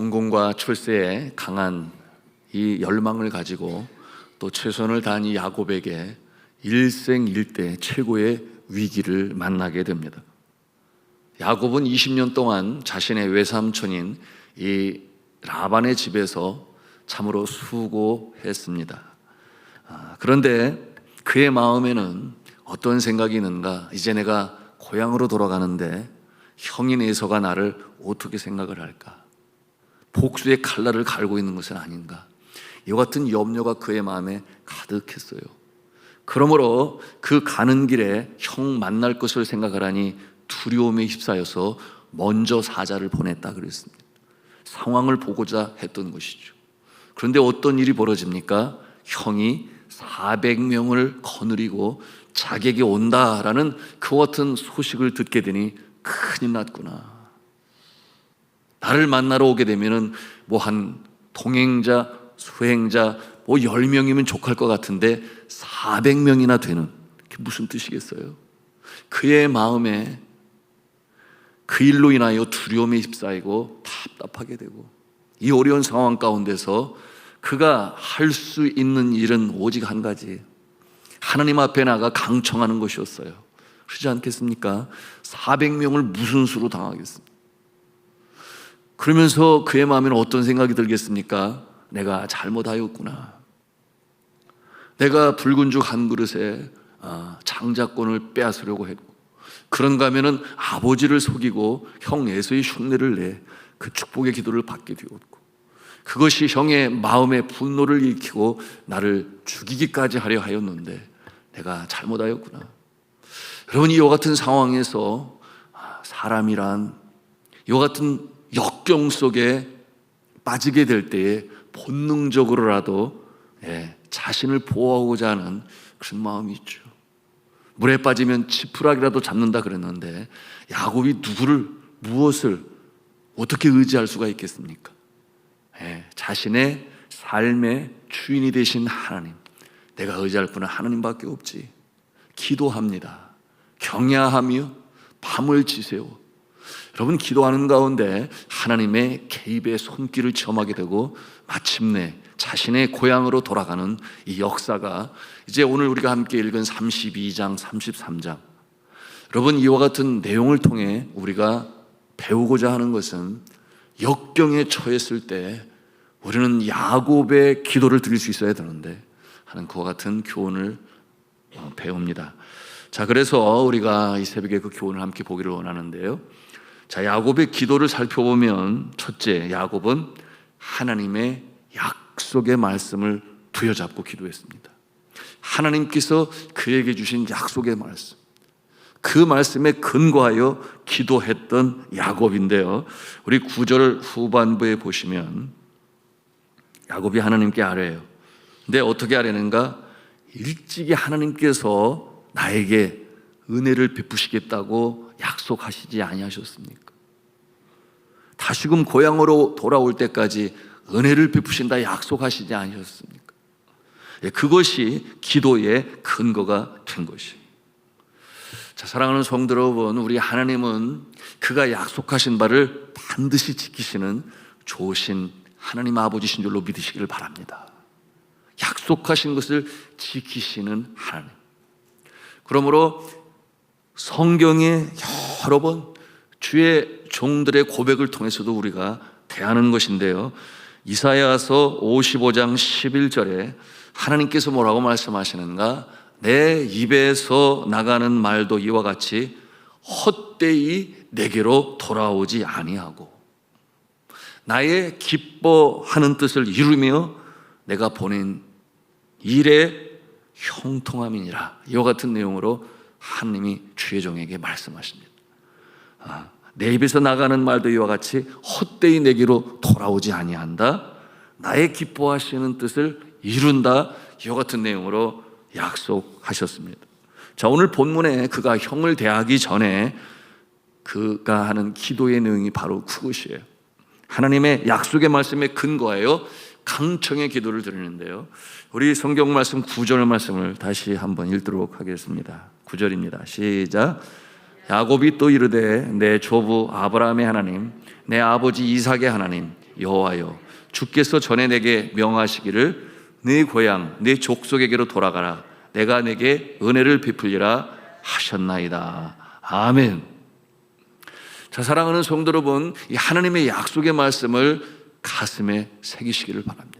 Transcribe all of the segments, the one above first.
성공과 출세에 강한 이 열망을 가지고 또 최선을 다한 이 야곱에게 일생일대 최고의 위기를 만나게 됩니다. 야곱은 20년 동안 자신의 외삼촌인 이 라반의 집에서 참으로 수고했습니다. 아, 그런데 그의 마음에는 어떤 생각이 있는가? 이제 내가 고향으로 돌아가는데 형인 에서가 나를 어떻게 생각을 할까? 복수의 칼날을 갈고 있는 것은 아닌가? 이와 같은 염려가 그의 마음에 가득했어요. 그러므로 그 가는 길에 형 만날 것을 생각하라니 두려움에 휩싸여서 먼저 사자를 보냈다 그랬습니다. 상황을 보고자 했던 것이죠. 그런데 어떤 일이 벌어집니까? 형이 400명을 거느리고 자객이 온다라는 그 같은 소식을 듣게 되니 큰일 났구나. 나를 만나러 오게 되면은 뭐 한 동행자, 수행자 뭐 10명이면 족할 것 같은데 400명이나 되는 그게 무슨 뜻이겠어요? 그의 마음에 그 일로 인하여 두려움에 휩싸이고 답답하게 되고 이 어려운 상황 가운데서 그가 할 수 있는 일은 오직 한 가지 하나님 앞에 나가 강청하는 것이었어요. 그렇지 않겠습니까? 400명을 무슨 수로 당하겠습니까? 그러면서 그의 마음에는 어떤 생각이 들겠습니까? 내가 잘못하였구나. 내가 붉은 죽 한 그릇에 아, 장자권을 빼앗으려고 했고 그런가 하면은 아버지를 속이고 형 에서의 흉내를 내 그 축복의 기도를 받게 되었고 그것이 형의 마음의 분노를 일으키고 나를 죽이기까지 하려 하였는데 내가 잘못하였구나. 여러분 이와 같은 상황에서 아, 사람이란 이와 같은 역경 속에 빠지게 될 때에 본능적으로라도 예, 자신을 보호하고자 하는 그런 마음이 있죠. 물에 빠지면 지푸라기라도 잡는다 그랬는데 야곱이 누구를 무엇을 어떻게 의지할 수가 있겠습니까? 예, 자신의 삶의 주인이 되신 하나님, 내가 의지할 분은 하나님밖에 없지. 기도합니다. 경야하며 밤을 지새워. 여러분 기도하는 가운데 하나님의 개입의 손길을 체험하게 되고 마침내 자신의 고향으로 돌아가는 이 역사가 이제 오늘 우리가 함께 읽은 32장, 33장. 여러분 이와 같은 내용을 통해 우리가 배우고자 하는 것은 역경에 처했을 때 우리는 야곱의 기도를 드릴 수 있어야 되는데 하는 그와 같은 교훈을 어, 배웁니다. 자, 그래서 우리가 이 새벽에 그 교훈을 함께 보기를 원하는데요. 자, 야곱의 기도를 살펴보면 첫째, 야곱은 하나님의 약속의 말씀을 부여잡고 기도했습니다. 하나님께서 그에게 주신 약속의 말씀. 그 말씀에 근거하여 기도했던 야곱인데요. 우리 구절 후반부에 보시면 야곱이 하나님께 아뢰요. 근데 어떻게 아뢰는가? 일찍이 하나님께서 나에게 은혜를 베푸시겠다고 약속하시지 아니하셨습니까? 다시금 고향으로 돌아올 때까지 은혜를 베푸신다 약속하시지 아니셨습니까? 예, 그것이 기도의 근거가 된 것이에요. 자, 사랑하는 성도 여러분, 우리 하나님은 그가 약속하신 바를 반드시 지키시는 좋으신 하나님 아버지신 줄로 믿으시기를 바랍니다. 약속하신 것을 지키시는 하나님. 그러므로 성경에 여러 번 주의 종들의 고백을 통해서도 우리가 대하는 것인데요. 이사야서 55장 11절에 하나님께서 뭐라고 말씀하시는가? 내 입에서 나가는 말도 이와 같이 헛되이 내게로 돌아오지 아니하고 나의 기뻐하는 뜻을 이루며 내가 보낸 일의 형통함이니라 이와 같은 내용으로 하나님이 주의 종에게 말씀하십니다. 아, 내 입에서 나가는 말도 이와 같이 헛되이 내게로 돌아오지 아니한다. 나의 기뻐하시는 뜻을 이룬다. 이와 같은 내용으로 약속하셨습니다. 자, 오늘 본문에 그가 형을 대하기 전에 그가 하는 기도의 내용이 바로 그것이에요. 하나님의 약속의 말씀에 근거하여 강청의 기도를 드리는데요. 우리 성경 말씀 9절 말씀을 다시 한번 읽도록 하겠습니다. 9절입니다. 시작. 야곱이 또 이르되 내 조부 아브라함의 하나님, 내 아버지 이삭의 하나님, 여호와여 주께서 전에 내게 명하시기를 네 고향 네 족속에게로 돌아가라 내가 내게 은혜를 베풀리라 하셨나이다 아멘 자 사랑하는 성도 여러분 이 하나님의 약속의 말씀을 가슴에 새기시기를 바랍니다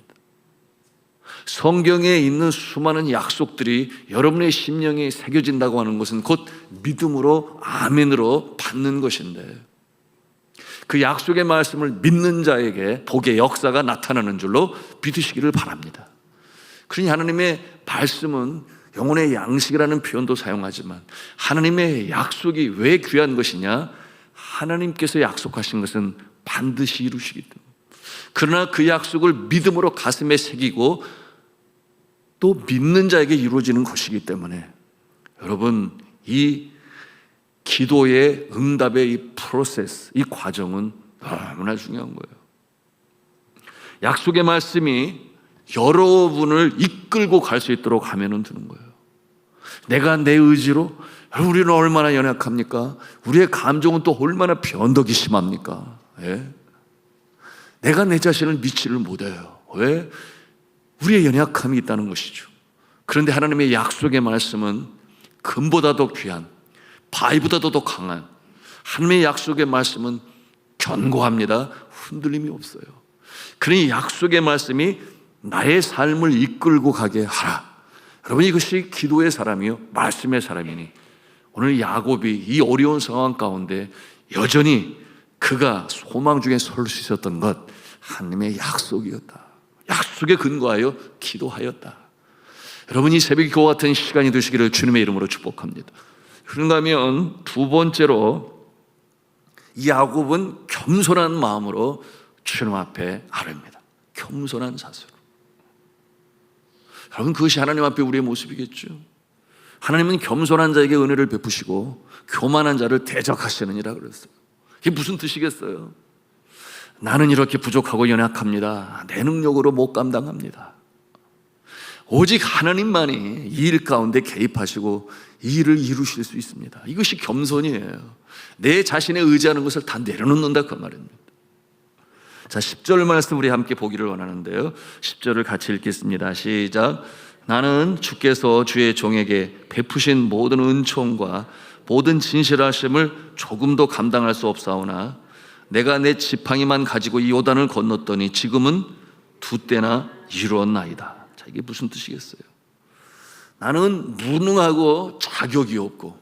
성경에 있는 수많은 약속들이 여러분의 심령에 새겨진다고 하는 것은 곧 믿음으로 아멘으로 받는 것인데 그 약속의 말씀을 믿는 자에게 복의 역사가 나타나는 줄로 믿으시기를 바랍니다. 그러니 하나님의 말씀은 영혼의 양식이라는 표현도 사용하지만 하나님의 약속이 왜 귀한 것이냐? 하나님께서 약속하신 것은 반드시 이루시기 때문에. 그러나 그 약속을 믿음으로 가슴에 새기고 또 믿는 자에게 이루어지는 것이기 때문에 여러분 이 기도의 응답의 이 프로세스, 이 과정은 너무나 중요한 거예요. 약속의 말씀이 여러분을 이끌고 갈 수 있도록 하면은 되는 거예요. 내가 내 의지로 우리는 얼마나 연약합니까? 우리의 감정은 또 얼마나 변덕이 심합니까? 예? 내가 내 자신을 믿지를 못해요. 왜? 우리의 연약함이 있다는 것이죠. 그런데 하나님의 약속의 말씀은 금보다도 귀한, 바위보다도 더 강한 하나님의 약속의 말씀은 견고합니다. 흔들림이 없어요. 그러니 약속의 말씀이 나의 삶을 이끌고 가게 하라. 여러분 이것이 기도의 사람이요, 말씀의 사람이니 오늘 야곱이 이 어려운 상황 가운데 여전히 그가 소망 중에 설 수 있었던 것 하나님의 약속이었다. 약속에 근거하여 기도하였다. 여러분 이 새벽 교와 같은 시간이 되시기를 주님의 이름으로 축복합니다. 그런가 하면 두 번째로 야곱은 겸손한 마음으로 주님 앞에 아릅니다. 겸손한 자세로. 여러분 그것이 하나님 앞에 우리의 모습이겠죠. 하나님은 겸손한 자에게 은혜를 베푸시고 교만한 자를 대적하시느니라 그랬어요. 이게 무슨 뜻이겠어요? 나는 이렇게 부족하고 연약합니다. 내 능력으로 못 감당합니다. 오직 하나님만이 이 일 가운데 개입하시고 이 일을 이루실 수 있습니다. 이것이 겸손이에요. 내 자신에 의지하는 것을 다 내려놓는다 그 말입니다. 자, 10절 말씀 우리 함께 보기를 원하는데요. 10절을 같이 읽겠습니다. 시작. 나는 주께서 주의 종에게 베푸신 모든 은총과 모든 진실하심을 조금도 감당할 수 없사오나 내가 내 지팡이만 가지고 이 요단을 건넜더니 지금은 두 때나 이루었나이다. 자, 이게 무슨 뜻이겠어요? 나는 무능하고 자격이 없고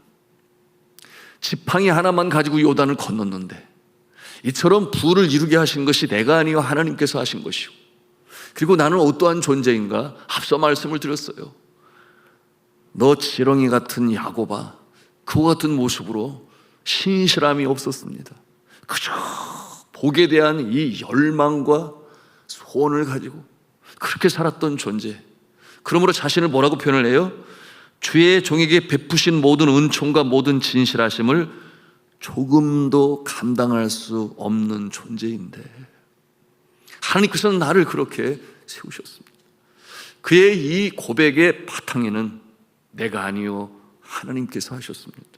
지팡이 하나만 가지고 요단을 건넜는데 이처럼 부를 이루게 하신 것이 내가 아니요 하나님께서 하신 것이고 그리고 나는 어떠한 존재인가? 앞서 말씀을 드렸어요. 너 지렁이 같은 야고바 그와 같은 모습으로 신실함이 없었습니다. 그저 복에 대한 이 열망과 소원을 가지고 그렇게 살았던 존재. 그러므로 자신을 뭐라고 표현을 해요? 주의 종에게 베푸신 모든 은총과 모든 진실하심을 조금도 감당할 수 없는 존재인데 하나님께서는 나를 그렇게 세우셨습니다. 그의 이 고백의 바탕에는 내가 아니요 하나님께서 하셨습니다.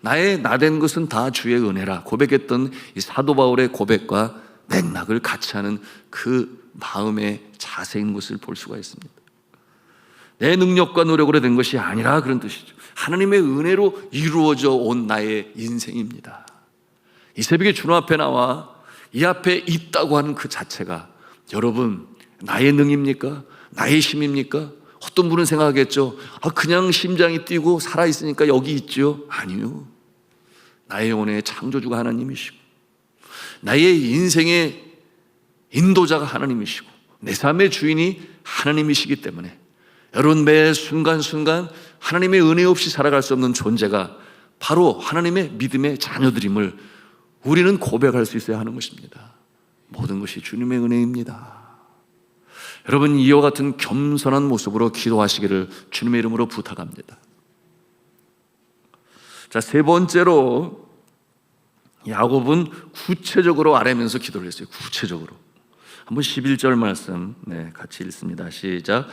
나의 나 된 것은 다 주의 은혜라 고백했던 이 사도 바울의 고백과 맥락을 같이 하는 그 마음의 자세인 것을 볼 수가 있습니다. 내 능력과 노력으로 된 것이 아니라 그런 뜻이죠. 하나님의 은혜로 이루어져 온 나의 인생입니다. 이 새벽에 주님 앞에 나와 이 앞에 있다고 하는 그 자체가 여러분 나의 능입니까? 나의 힘입니까? 어떤 분은 생각하겠죠. 아, 그냥 심장이 뛰고 살아있으니까 여기 있죠. 아니요. 나의 영혼의 창조주가 하나님이시고, 나의 인생의 인도자가 하나님이시고, 내 삶의 주인이 하나님이시기 때문에, 여러분 매 순간순간 하나님의 은혜 없이 살아갈 수 없는 존재가 바로 하나님의 믿음의 자녀들임을 우리는 고백할 수 있어야 하는 것입니다. 모든 것이 주님의 은혜입니다. 여러분 이와 같은 겸손한 모습으로 기도하시기를 주님의 이름으로 부탁합니다. 자, 세 번째로 야곱은 구체적으로 아뢰면서 기도를 했어요. 구체적으로. 한번 11절 말씀 네, 같이 읽습니다. 시작.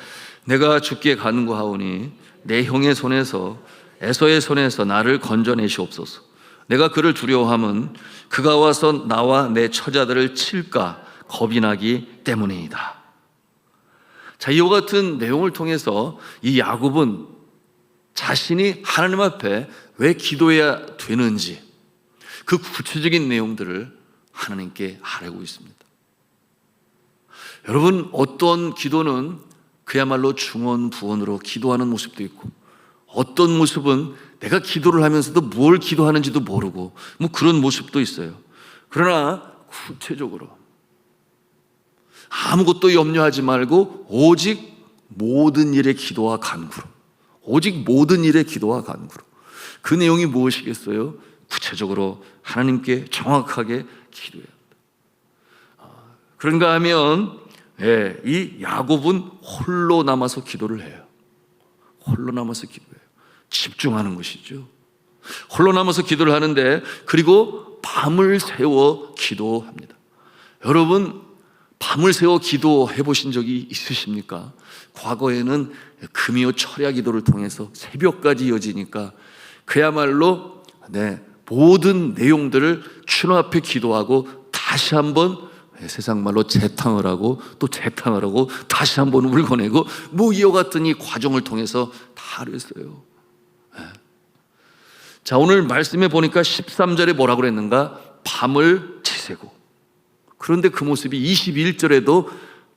내가 죽기에 간구하오니 내 형의 손에서 에서의 손에서 나를 건져내시옵소서. 내가 그를 두려워함은 그가 와서 나와 내 처자들을 칠까 겁이 나기 때문이다. 자, 이와 같은 내용을 통해서 이 야곱은 자신이 하나님 앞에 왜 기도해야 되는지 그 구체적인 내용들을 하나님께 아뢰고 있습니다. 여러분, 어떤 기도는 그야말로 중언부언으로 기도하는 모습도 있고 어떤 모습은 내가 기도를 하면서도 뭘 기도하는지도 모르고 뭐 그런 모습도 있어요. 그러나 구체적으로 아무것도 염려하지 말고 오직 모든 일에 기도와 간구로 오직 모든 일에 기도와 간구로 그 내용이 무엇이겠어요? 구체적으로 하나님께 정확하게 기도해야 합니다. 아, 그런가 하면 예, 이 야곱은 홀로 남아서 기도를 해요. 홀로 남아서 기도해요. 집중하는 것이죠. 홀로 남아서 기도를 하는데 그리고 밤을 새워 기도합니다. 여러분 밤을 새워 기도해 보신 적이 있으십니까? 과거에는 금요 철야 기도를 통해서 새벽까지 이어지니까 그야말로 네, 모든 내용들을 주님 앞에 기도하고 다시 한번 세상 말로 재탕을 하고 또 재탕을 하고 다시 한번 울고내고 뭐 이와 같은 이 과정을 통해서 다 했어요. 네. 자, 오늘 말씀에 보니까 13절에 뭐라고 그랬는가? 밤을 지새고. 그런데 그 모습이 21절에도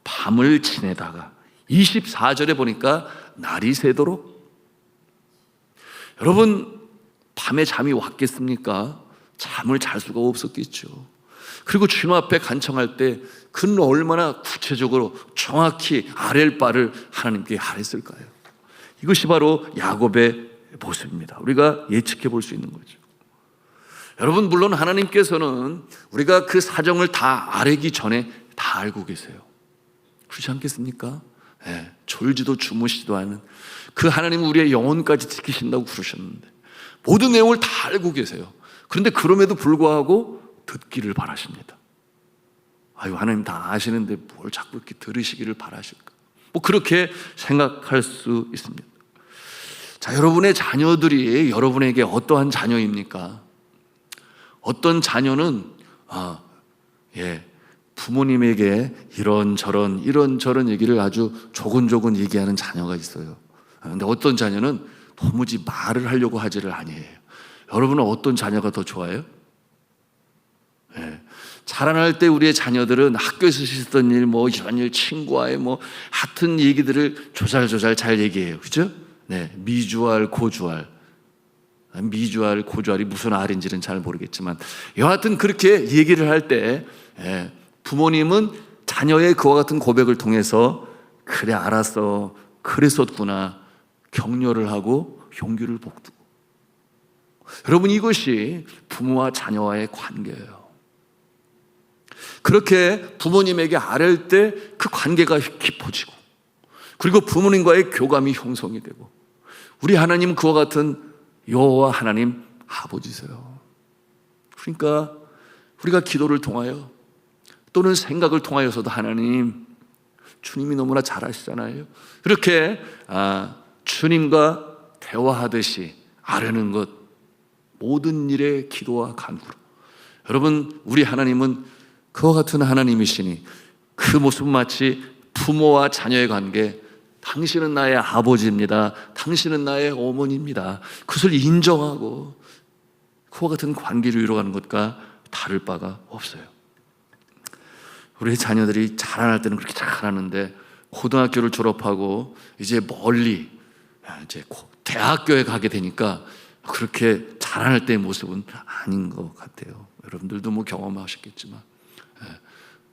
밤을 지내다가 24절에 보니까 날이 새도록 여러분 밤에 잠이 왔겠습니까? 잠을 잘 수가 없었겠죠. 그리고 주님 앞에 간청할 때 그는 얼마나 구체적으로 정확히 아랠 바를 하나님께 아랬을까요? 이것이 바로 야곱의 모습입니다. 우리가 예측해 볼 수 있는 거죠. 여러분, 물론 하나님께서는 우리가 그 사정을 다 아뢰기 전에 다 알고 계세요. 그렇지 않겠습니까? 네, 졸지도 주무시지도 않은 그 하나님은 우리의 영혼까지 지키신다고 그러셨는데 모든 내용을 다 알고 계세요. 그런데 그럼에도 불구하고 듣기를 바라십니다. 아유, 하나님 다 아시는데 뭘 자꾸 이렇게 들으시기를 바라실까? 뭐 그렇게 생각할 수 있습니다. 자, 여러분의 자녀들이 여러분에게 어떠한 자녀입니까? 어떤 자녀는 아, 예, 부모님에게 이런 저런 이런 저런 얘기를 아주 조곤조곤 얘기하는 자녀가 있어요. 그런데 어떤 자녀는 도무지 말을 하려고 하지를 아니에요. 여러분은 어떤 자녀가 더 좋아요? 예. 자라날 때 우리의 자녀들은 학교에서 있었던 일, 뭐 이런 일, 친구와의 뭐 하여튼 얘기들을 조잘조잘 잘 얘기해요. 그죠? 네. 미주알, 고주알. 미주알, 고주알이 무슨 알인지는 잘 모르겠지만 여하튼 그렇게 얘기를 할때 예, 부모님은 자녀의 그와 같은 고백을 통해서 그래 알았어 그랬었구나 격려를 하고 용기를 복두고 여러분 이것이 부모와 자녀와의 관계예요. 그렇게 부모님에게 아랠 때 그 관계가 깊어지고 그리고 부모님과의 교감이 형성이 되고 우리 하나님 그와 같은 여호와 하나님 아버지세요. 그러니까 우리가 기도를 통하여 또는 생각을 통하여서도 하나님 주님이 너무나 잘 아시잖아요. 이렇게 아, 주님과 대화하듯이 아뢰는 것 모든 일에 기도와 간구로 여러분 우리 하나님은 그와 같은 하나님이시니 그 모습 마치 부모와 자녀의 관계 당신은 나의 아버지입니다. 당신은 나의 어머니입니다. 그것을 인정하고 그와 같은 관계를 이루어가는 것과 다를 바가 없어요. 우리 자녀들이 자라날 때는 그렇게 잘하는데 고등학교를 졸업하고 이제 멀리 이제 대학교에 가게 되니까 그렇게 자라날 때의 모습은 아닌 것 같아요. 여러분들도 뭐 경험하셨겠지만 예.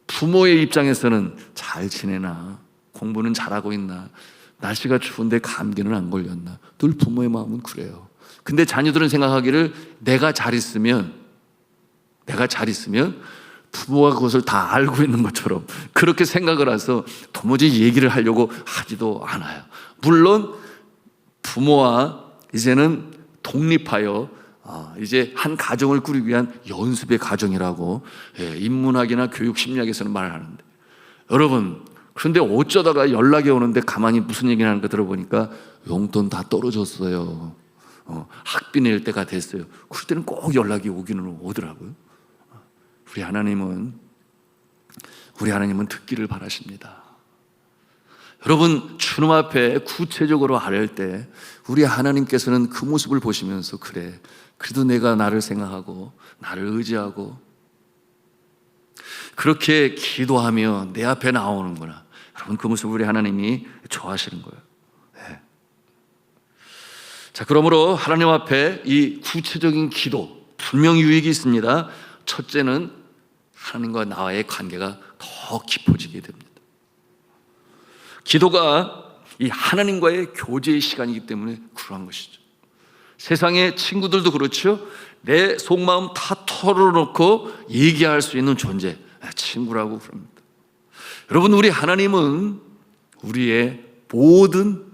부모의 입장에서는 잘 지내나 공부는 잘하고 있나? 날씨가 추운데 감기는 안 걸렸나? 늘 부모의 마음은 그래요. 근데 자녀들은 생각하기를 내가 잘 있으면, 내가 잘 있으면 부모가 그것을 다 알고 있는 것처럼 그렇게 생각을 해서 도무지 얘기를 하려고 하지도 않아요. 물론 부모와 이제는 독립하여 아, 이제 한 가정을 꾸리기 위한 연습의 가정이라고 예, 인문학이나 교육 심리학에서는 말하는데 여러분 그런데 어쩌다가 연락이 오는데 가만히 무슨 얘기 하는 거 들어보니까 용돈 다 떨어졌어요. 어, 학비 낼 때가 됐어요. 그럴 때는 꼭 연락이 오기는 오더라고요. 우리 하나님은 우리 하나님은 듣기를 바라십니다. 여러분 주님 앞에 구체적으로 아뢰을 때 우리 하나님께서는 그 모습을 보시면서 그래 그래도 내가 나를 생각하고 나를 의지하고 그렇게 기도하며 내 앞에 나오는구나. 여러분 그 모습 우리 하나님이 좋아하시는 거예요. 네. 자 그러므로 하나님 앞에 이 구체적인 기도 분명 유익이 있습니다. 첫째는 하나님과 나와의 관계가 더 깊어지게 됩니다. 기도가 이 하나님과의 교제의 시간이기 때문에 그러한 것이죠. 세상의 친구들도 그렇죠. 내 속마음 다 털어놓고 얘기할 수 있는 존재, 친구라고 그럽니다. 여러분, 우리 하나님은 우리의 모든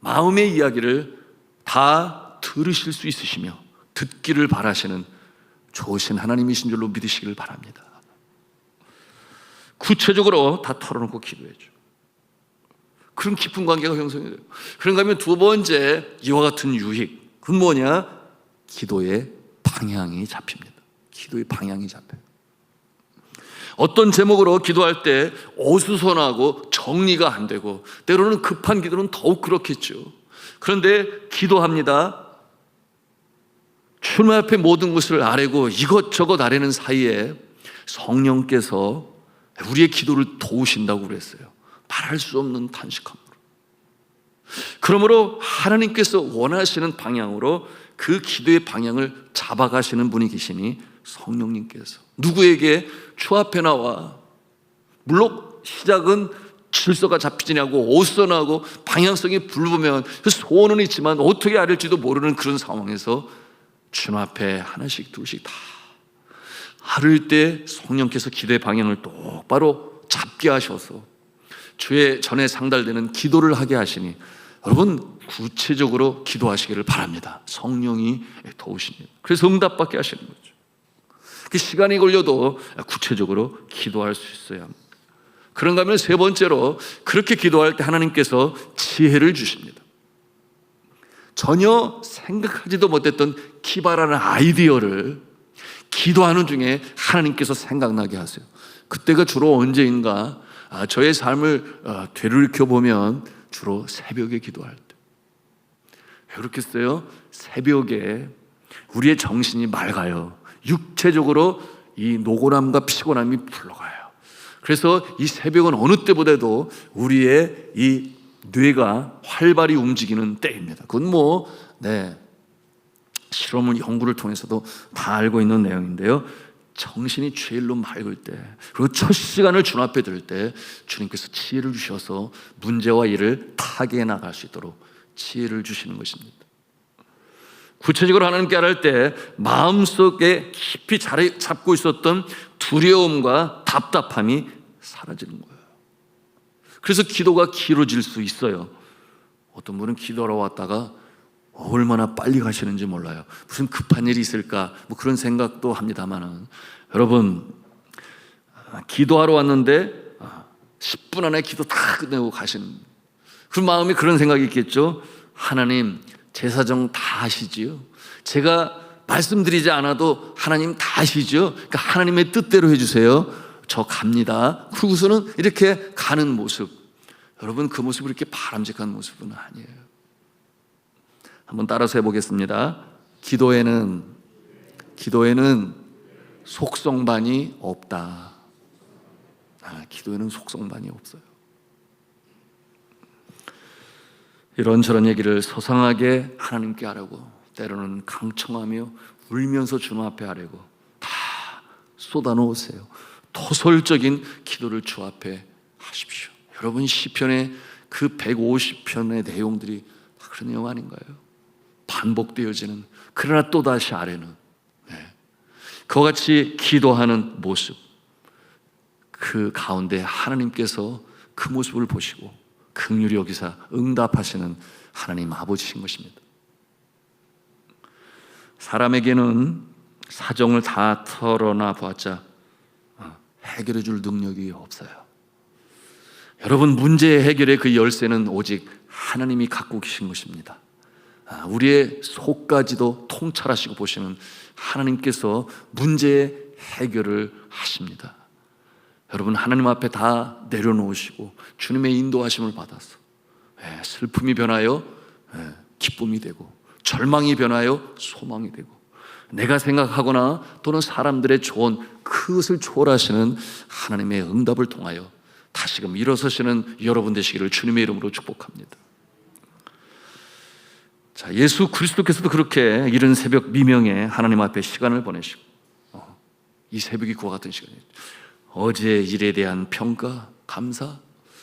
마음의 이야기를 다 들으실 수 있으시며 듣기를 바라시는 좋으신 하나님이신 줄로 믿으시기를 바랍니다. 구체적으로 다 털어놓고 기도해줘. 그런 깊은 관계가 형성이 돼요. 그런가 하면 두 번째 이와 같은 유익. 그건 뭐냐? 기도의 방향이 잡힙니다. 기도의 방향이 잡혀요. 어떤 제목으로 기도할 때 어수선하고 정리가 안 되고 때로는 급한 기도는 더욱 그렇겠죠. 그런데 기도합니다. 주님 앞에 모든 것을 아뢰고 이것저것 아뢰는 사이에 성령께서 우리의 기도를 도우신다고 그랬어요. 말할 수 없는 탄식함으로. 그러므로 하나님께서 원하시는 방향으로 그 기도의 방향을 잡아가시는 분이 계시니 성령님께서 누구에게 주 앞에 나와 물론 시작은 질서가 잡히지냐고 오선하고 방향성이 불보면 그 소원은 있지만 어떻게 아릴지도 모르는 그런 상황에서 주 앞에 하나씩 둘씩 다 하를 때 성령께서 기도의 방향을 똑바로 잡게 하셔서 주의 전에 상달되는 기도를 하게 하시니 여러분 구체적으로 기도하시기를 바랍니다. 성령이 도우십니다. 그래서 응답받게 하시는 거죠. 그 시간이 걸려도 구체적으로 기도할 수 있어야 합니다. 그런가 하면 세 번째로 그렇게 기도할 때 하나님께서 지혜를 주십니다. 전혀 생각하지도 못했던 기발하는 아이디어를 기도하는 중에 하나님께서 생각나게 하세요. 그때가 주로 언제인가? 아, 저의 삶을 어, 되돌이켜 보면 주로 새벽에 기도할 때. 왜 그렇겠어요? 새벽에 우리의 정신이 맑아요. 육체적으로 이 노곤함과 피곤함이 불러가요. 그래서 이 새벽은 어느 때보다도 우리의 이 뇌가 활발히 움직이는 때입니다. 그건 뭐, 네. 실험을 연구를 통해서도 다 알고 있는 내용인데요. 정신이 제일로 맑을 때, 그리고 첫 시간을 주 앞에 들 때, 주님께서 지혜를 주셔서 문제와 일을 타개해 나갈 수 있도록 지혜를 주시는 것입니다. 구체적으로 하나님께 알할 때 마음속에 깊이 자리 잡고 있었던 두려움과 답답함이 사라지는 거예요. 그래서 기도가 길어질 수 있어요. 어떤 분은 기도하러 왔다가 얼마나 빨리 가시는지 몰라요. 무슨 급한 일이 있을까? 뭐 그런 생각도 합니다만은 여러분 기도하러 왔는데 10분 안에 기도 다 끝내고 가시는 그 마음이 그런 생각이 있겠죠. 하나님 제 사정 다 아시지요. 제가 말씀드리지 않아도 하나님 다 아시죠. 그러니까 하나님의 뜻대로 해주세요. 저 갑니다. 그러고서는 이렇게 가는 모습. 여러분 그 모습이 이렇게 바람직한 모습은 아니에요. 한번 따라서 해보겠습니다. 기도에는 기도에는 속성반이 없다. 아, 기도에는 속성반이 없어요. 이런저런 얘기를 소상하게 하나님께 하려고 때로는 강청하며 울면서 주님 앞에 하려고 다 쏟아놓으세요. 토설적인 기도를 주 앞에 하십시오. 여러분 시편의 그 150편의 내용들이 다 그런 내용 아닌가요? 반복되어지는 그러나 또 다시 아래는 네. 그와 같이 기도하는 모습 그 가운데 하나님께서 그 모습을 보시고 긍휼히 여기사 응답하시는 하나님 아버지신 것입니다. 사람에게는 사정을 다 털어놔 보았자 어, 해결해 줄 능력이 없어요. 여러분 문제 해결의 그 열쇠는 오직 하나님이 갖고 계신 것입니다. 아, 우리의 속까지도 통찰하시고 보시는 하나님께서 문제의 해결을 하십니다. 여러분 하나님 앞에 다 내려놓으시고 주님의 인도하심을 받아서 예, 슬픔이 변하여 예, 기쁨이 되고 절망이 변하여 소망이 되고 내가 생각하거나 또는 사람들의 조언 그것을 초월하시는 하나님의 응답을 통하여 다시금 일어서시는 여러분 되시기를 주님의 이름으로 축복합니다. 자, 예수 그리스도께서도 그렇게 이른 새벽 미명에 하나님 앞에 시간을 보내시고 어, 이 새벽이 그와 같은 시간이에요. 어제 일에 대한 평가, 감사,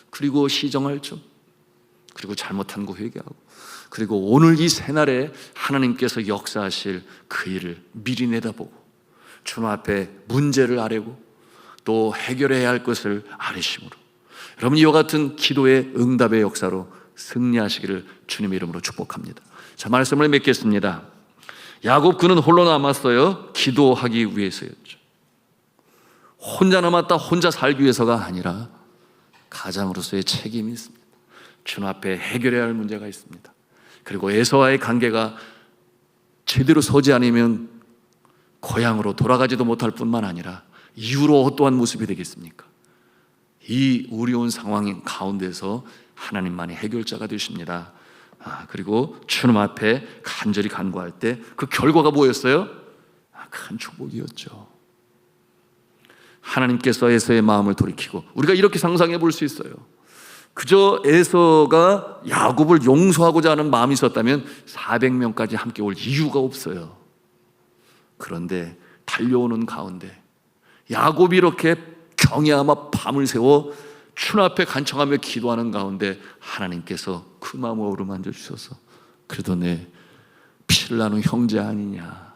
그리고 시정할 점, 그리고 잘못한 거 회개하고, 그리고 오늘 이 새날에 하나님께서 역사하실 그 일을 미리 내다보고, 주님 앞에 문제를 아뢰고, 또 해결해야 할 것을 아뢰심으로, 여러분 이와 같은 기도의 응답의 역사로 승리하시기를 주님의 이름으로 축복합니다. 자, 말씀을 맺겠습니다. 야곱 그는 홀로 남았어요. 기도하기 위해서였죠. 혼자 남았다 혼자 살기 위해서가 아니라 가장으로서의 책임이 있습니다. 주님 앞에 해결해야 할 문제가 있습니다. 그리고 에서와의 관계가 제대로 서지 않으면 고향으로 돌아가지도 못할 뿐만 아니라 이후로 어떠한 모습이 되겠습니까? 이 어려운 상황 가운데서 하나님만이 해결자가 되십니다. 아, 그리고 주님 앞에 간절히 간구할 때 그 결과가 뭐였어요? 아, 큰 축복이었죠. 하나님께서 에서의 마음을 돌이키고 우리가 이렇게 상상해 볼 수 있어요. 그저 에서가 야곱을 용서하고자 하는 마음이 있었다면 400명까지 함께 올 이유가 없어요. 그런데 달려오는 가운데 야곱이 이렇게 경외하며 밤을 새워 춘 앞에 간청하며 기도하는 가운데 하나님께서 그 마음을 어루만져 주셔서 그래도 내 피를 나눈 형제 아니냐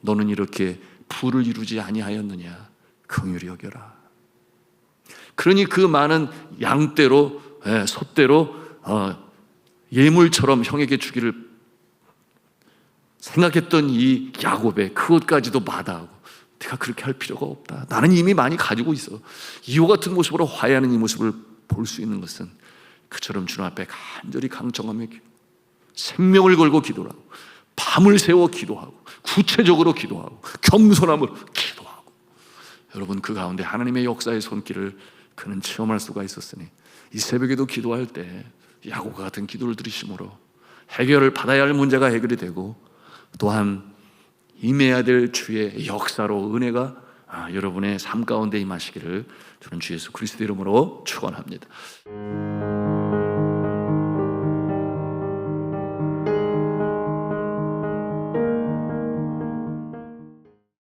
너는 이렇게 부를 이루지 아니하였느냐 긍휼히 여겨라 그러니 그 많은 양떼로 예, 소떼로 어, 예물처럼 형에게 주기를 생각했던 이 야곱의 그것까지도 마다하고 내가 그렇게 할 필요가 없다. 나는 이미 많이 가지고 있어. 이와 같은 모습으로 화해하는 이 모습을 볼 수 있는 것은 그처럼 주님 앞에 간절히 강청하며 기- 생명을 걸고 기도하고 밤을 새워 기도하고 구체적으로 기도하고 겸손함으로 기도하고 여러분 그 가운데 하나님의 역사의 손길을 그는 체험할 수가 있었으니 이 새벽에도 기도할 때 야고가 같은 기도를 들으심으로 해결을 받아야 할 문제가 해결이 되고 또한 임해야 될 주의 역사로 은혜가 아, 여러분의 삶 가운데 임하시기를 저는 주 예수 그리스도 이름으로 축원합니다.